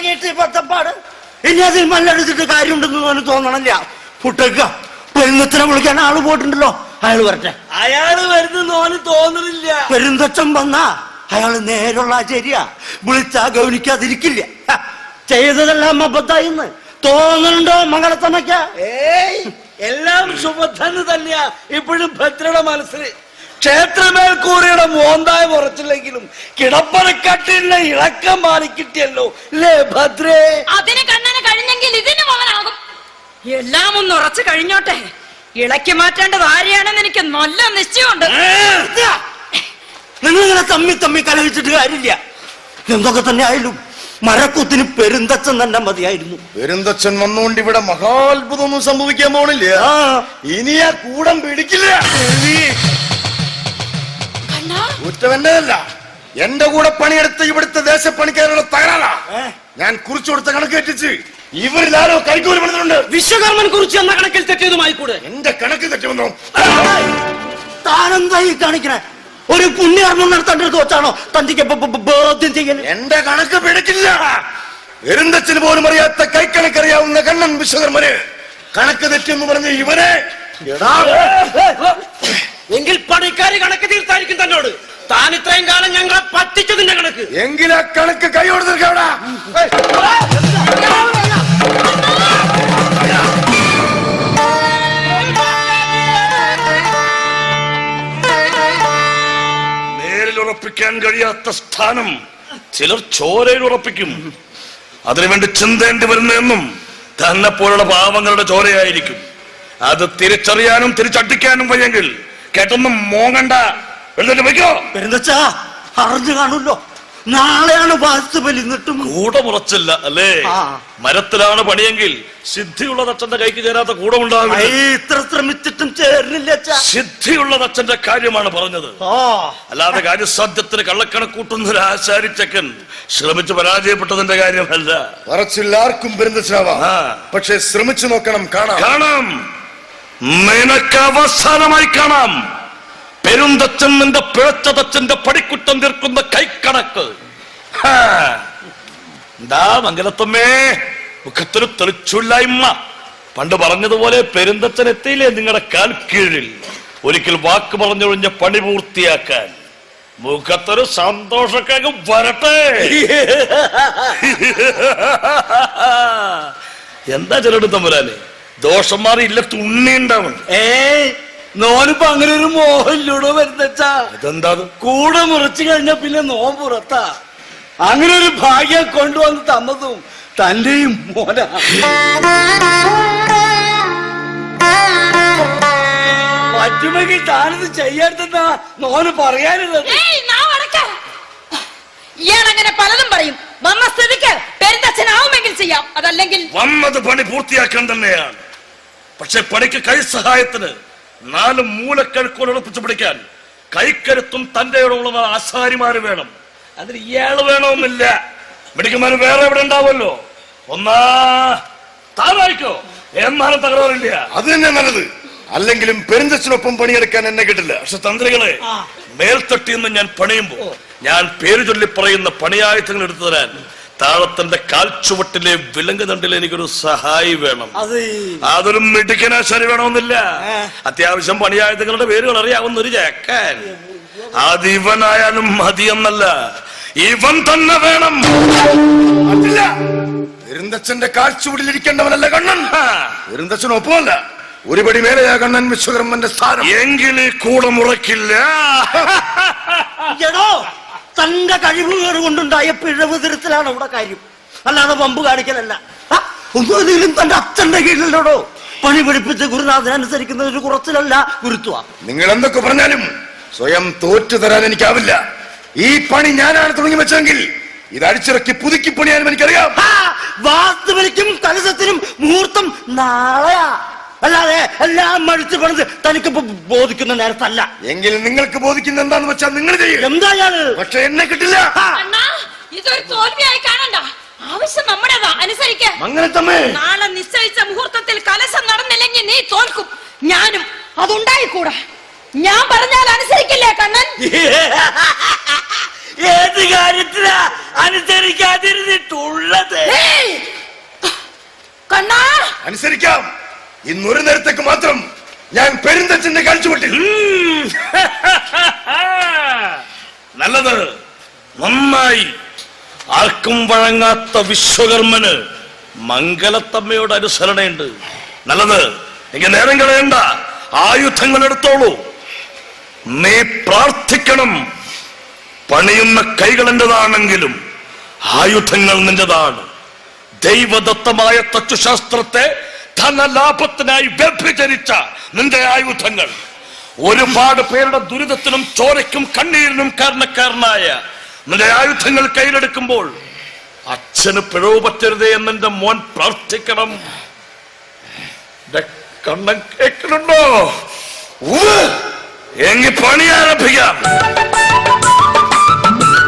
തുടങ്ങിയിട്ട് ഈ പത്തപ്പാട് ഇനി അതിൽ മല്ലെടുത്തിട്ട് കാര്യമുണ്ടെന്ന് തോന്നി തോന്നണില്ല. പുട്ടക്ക. പെരുന്നത്തിനെ വിളിക്കാൻ ആൾ പോയിട്ടുണ്ടല്ലോ. അയാൾ വരട്ടെ. അയാൾ വരുന്ന ഓന് തോന്നുന്നില്ല പെരുന്തച്ചൻ വന്നാ അയാൾ നേരുള്ള ശരിയാ വിളിച്ചാ ഗൗനിക്കാതിരിക്കില്ല. ചെയ്തതെല്ലാം അബദ്ധായിന്ന് തോന്നുന്നുണ്ടോ മംഗളത്തമ്മയ്ക്ക? ഏയ് എല്ലാം സുഭദ്രന് തന്നെയാ. ഇപ്പോഴും ഭദ്രയുടെ മനസ്സിൽ ക്ഷേത്രമേൽക്കൂറിയുടെ മോന്തായ കുറച്ചില്ലെങ്കിലും കിടപ്പറക്കട്ടിലെ ഇളക്കം മാറിക്കിട്ടിയല്ലോ ലേ ഭദ്രേ? അതിന് കണ്ണന് കഴിഞ്ഞെങ്കിൽ ഇതിന് എല്ലാം ഒന്ന് ഉറച്ചു കഴിഞ്ഞോട്ടെ. ഇളക്കി മാറ്റേണ്ടത് ആരെയാണെന്ന് എനിക്ക് നല്ല നിശ്ചയമുണ്ട്. നിങ്ങളിങ്ങനെ തമ്മി തമ്മി കലഹിച്ചിട്ട് കാര്യമില്ല. എന്തൊക്കെ തന്നെ ആയാലും മരക്കൂത്തിന് പെരുന്തച്ഛൻ തന്നെ മതിയായിരുന്നു. പെരുന്തച്ഛൻ വന്നുകൊണ്ട് ഇവിടെ മഹാത്ഭുതമൊന്നും സംഭവിക്കാൻ പോണില്ല. ഇനി ആ കൂടം പിടിക്കില്ല. എന്റേതല്ല എന്റെ കൂടെ പണിയെടുത്ത് ഇവിടുത്തെ ദേശപ്പണിക്കാരുടെ തകരാറാ? ഞാൻ കുറിച്ചു കൊടുത്ത കണക്ക് എത്തിച്ച് ഇവരിലാരോ കൈക്കൂലി പണിതുണ്ട് വിശ്വകർമ്മൻ കുറിച്ച് എന്ന കണക്കിൽ തെറ്റിയതുമായി കൂടെ. എന്റെ കണക്ക് തെറ്റുമെന്നോ? താനെന്താ ഈ കാണിക്കണേ? ഒരു പുണ്യകർമ്മം നടത്തേണ്ടത് കോച്ചാണോ തന്തിക്ക് ബോധ്യം ചെയ്യൽ എന്റെ കണക്ക് പിടിക്കില്ല. എരുന്തച്ചിന് പോലും അറിയാത്ത കൈക്കണക്കറിയാവുന്ന കണ്ണൻ വിശ്വകർമ്മന് കണക്ക് തെറ്റെന്ന് പറഞ്ഞ് ഇവനെ എടാ. എങ്കിൽ പണിക്കാരി കണക്ക് തീർത്തായിരിക്കും തന്നോട്. താൻ ഇത്രയും കാലം ഞങ്ങളെ പറ്റിച്ചതിന്റെ കണക്ക്. എങ്കിലെ കണക്ക് കൈയോട് തീർക്കാവിടാ നേരിൽ ഉറപ്പിക്കാൻ കഴിയാത്ത സ്ഥാനം ചിലർ ചോരയിൽ ഉറപ്പിക്കും. അതിനുവേണ്ടി ചിന്തേണ്ടി വരുന്നതെന്നും തന്നെ പോലുള്ള പാവങ്ങളുടെ ചോരയായിരിക്കും. അത് തിരിച്ചറിയാനും തിരിച്ചടിക്കാനും വയ്യെങ്കിൽ കേട്ടൊന്നും മോങ്ങണ്ട. എഴുന്നേറ്റ് വയ്ക്കോ പെരുന്തച്ചാ അറിഞ്ഞു കാണുമല്ലോ നാളെയാണ് വാസ്തു ബലി എന്നിട്ടും കൂടമുറച്ചില്ല അല്ലേ? ആ. മരത്തിലാണ് പണിയെങ്കിൽ സിദ്ധിയുള്ള തച്ചന്റെ കൈക്ക് ചേരാത്ത കൂടമുണ്ടാവും ഐ, ഇത്ര ശ്രമിച്ചിട്ടും ചേർന്നില്ല അച്ഛാ. സിദ്ധിയുള്ള തച്ചന്റെ കാര്യമാണ് പറഞ്ഞത്. ആ. അല്ലാതെ കാര്യസാധ്യത്തിന് കള്ളക്കണക്കൂട്ടുന്ന ഒരു ആശാരിച്ചക്കൻ ശ്രമിച്ചു പരാജയപ്പെട്ടതിന്റെ കാര്യമല്ല. പറച്ചില്ലാർക്കും പെരുന്തച്ഛനാവാം ആ. പക്ഷെ ശ്രമിച്ചു നോക്കണം കാണാം. കാണാം. നിനക്ക് അവസാനമായി കാണാം. പെരുന്തച്ഛൻ നിന്റെ പിഴച്ച തച്ചന്റെ തീർക്കുന്ന കൈക്കണക്ക്. എന്താ മംഗലത്തമ്മേ? മുഖത്തൊരു തെളിച്ചില്ലായ്മ. പണ്ട് പറഞ്ഞതുപോലെ പെരുന്തച്ഛൻ എത്തിയില്ലേ നിങ്ങളുടെ കാൽ കീഴിൽ? ഒരിക്കൽ വാക്ക് പറഞ്ഞൊഴിഞ്ഞ പണി പൂർത്തിയാക്കാൻ. മുഖത്തൊരു സന്തോഷക്കകം വരട്ടെ. എന്താ ചിലട് തമ്പുരാനെ? ദോഷം മാറി ഇല്ല തുണ്ണി ഉണ്ടാവും ഏയ് നോനിപ്പോ അങ്ങനെ ഒരു മോഹനിലൂടെ വരുന്നച്ചാ? ഇതെന്താ കൂടെ മുറിച്ചു കഴിഞ്ഞ പിന്നെ നോൻ പുറത്താ. അങ്ങനെ ഒരു ഭാഗ്യം കൊണ്ടുവന്ന് തന്നതും തന്റെയും മോന. പറ്റുമെങ്കിൽ താനത് ചെയ്യാത്തെന്നാ നോന് പറയാനുള്ളത് ഇയാളങ്ങനെ പലതും പറയും. വന്ന സ്ഥിതിക്ക് പെരുന്തച്ഛനാവുമെങ്കിൽ ചെയ്യാം. അതല്ലെങ്കിൽ വന്നത് പണി പൂർത്തിയാക്കാൻ തന്നെയാണ്. പക്ഷെ പണിക്ക് കൈ സഹായത്തിന് നാല് മൂലക്കഴുക്കോൽ ഉറപ്പിച്ചു പിടിക്കാൻ കൈക്കരുത്തും തന്റെ ഉള്ള ആശാരിമാര് വേണം. അതിന് ഇയാൾ വേണമെന്നില്ല. മിടിക്കന്മാര് വേറെ എവിടെ ഉണ്ടാവുമല്ലോ? ഒന്നാ താനായിക്കോ. എന്നാലും തകരാറില്ല. അത് തന്നെ നല്ലത്. അല്ലെങ്കിലും പെരുന്തച്ഛനൊപ്പം പണിയെടുക്കാൻ എന്നെ കിട്ടില്ല. പക്ഷെ തന്ത്രികളെ മേൽത്തട്ടിൽ നിന്ന് ഞാൻ പണിയുമ്പോ ഞാൻ പേര് ചൊല്ലി പറയുന്ന പണിയായുധങ്ങൾ എടുത്തു തരാൻ താഴത്തിന്റെ കാൽച്ചുവട്ടിലെ വിലങ്ങ് തണ്ടിലെ എനിക്കൊരു സഹായി വേണം. അത് അതൊരു മിടുക്കനാശാരി വേണമെന്നില്ല. അത്യാവശ്യം പണിയായുധങ്ങളുടെ പേരുകൾ അറിയാവുന്ന ഒരു ചേക്കൻ അത് ഇവനായാലും മതിയെന്നല്ല ഇവൻ തന്നെ വേണം. അതില്ല. പെരുന്തച്ഛന്റെ കാഴ്ചുവടിലിരിക്കേണ്ടവനല്ല കണ്ണൻ. പെരുന്തച്ഛൻ ഒപ്പമല്ല. ഒരുപടി മേലെയാ കണ്ണൻ വിശ്വകർമ്മന്റെ സ്ഥാനം. എങ്കിൽ കൂടെ മുറക്കില്ല തന്റെ കഴിവുകൾ കൊണ്ടുണ്ടായ പിഴവ് തിരുത്തലാണ് അവിടെ കാര്യം. അല്ലാതെ പമ്പ് കാണിക്കലല്ല. ഒന്നും ഒന്നുമില്ലെങ്കിലും തന്റെ അച്ഛന്റെ കീഴിലോടോ പണി പിടിപ്പിച്ച് ഗുരുനാഥൻ അനുസരിക്കുന്ന ഒരു കുറച്ചിലല്ല ഗുരുത്വ. നിങ്ങൾ എന്തൊക്കെ പറഞ്ഞാലും സ്വയം തോറ്റു തരാൻ എനിക്കാവില്ല. ഈ പണി ഞാനാണ് തുടങ്ങി വെച്ചെങ്കിൽ ഇത് അടിച്ചിറക്കി പുതുക്കി പണിയാനും എനിക്കറിയാം. വാസ്തുവിനും കലശത്തിനും മുഹൂർത്തം നാളെയാ. അല്ലാതെ എല്ലാം മടിച്ചു പണിത് തനിക്ക് ബോധിക്കുന്ന നേരത്തല്ല. എങ്കിൽ നിങ്ങൾക്ക് ബോധിക്കുന്ന എന്താന്ന് വെച്ചാൽ നിങ്ങൾ ചെയ്യും. എന്തായാലും? പക്ഷെ എന്നെ കിട്ടില്ല. അണ്ണാ ഇതൊരു തോൽവിയായി കാണണ്ട. ആവശ്യം നമ്മുടേതാ. അനുസരിക്ക. മംഗലത്തമ്മേ നാളെ നിശ്ചയിച്ച മുഹൂർത്തത്തിൽ കലശം നടന്നില്ലെങ്കിൽ നീ തോൽക്കും. ഞാനും അതുണ്ടായിക്കൂടാ. ഞാൻ പറഞ്ഞാൽ അനുസരിക്കില്ലേ കണ്ണൻ? ഏത് കാര്യത്തിലാ അനുസരിക്കാതിരുന്നിട്ടുള്ളത്? കണ്ണാ! അനുസരിക്കാം. ഇന്നൊരു നേരത്തേക്ക് മാത്രം ഞാൻ പെരുന്തച്ഛന്റെ കഴിച്ചുവിട്ടിൽ ഉം. നല്ലത്. നന്നായി. ആർക്കും വഴങ്ങാത്ത വിശ്വകർമ്മന് മംഗലത്തമ്മയോട് അനുസരണയുണ്ട്. നല്ലത്. എനിക്ക് നേരം കളയണ്ട. ആയുധങ്ങൾ എടുത്തോളൂ നീ പ്രാർത്ഥിക്കണം. പണിയുന്ന കൈകൾ എന്റേതാണെങ്കിലും ആയുധങ്ങൾ നിന്റേതാണ്. ദൈവദത്തമായ തത്വശാസ്ത്രത്തെ ധനലാഭത്തിനായി വ്യഭിചരിച്ച നിന്റെ ആയുധങ്ങൾ. ഒരുപാട് പേരുടെ ദുരിതത്തിനും ചോരയ്ക്കും കണ്ണീരിനും കാരണക്കാരനായ നിന്റെ ആയുധങ്ങൾ കയ്യിലെടുക്കുമ്പോൾ അച്ഛന് പിഴവ് പറ്റരുതേ എന്നെ മോൻ പ്രാർത്ഥിക്കണം. കണ്ണം കണ്ണൻ എങ്ങി പണി ആരംഭിക്കാം.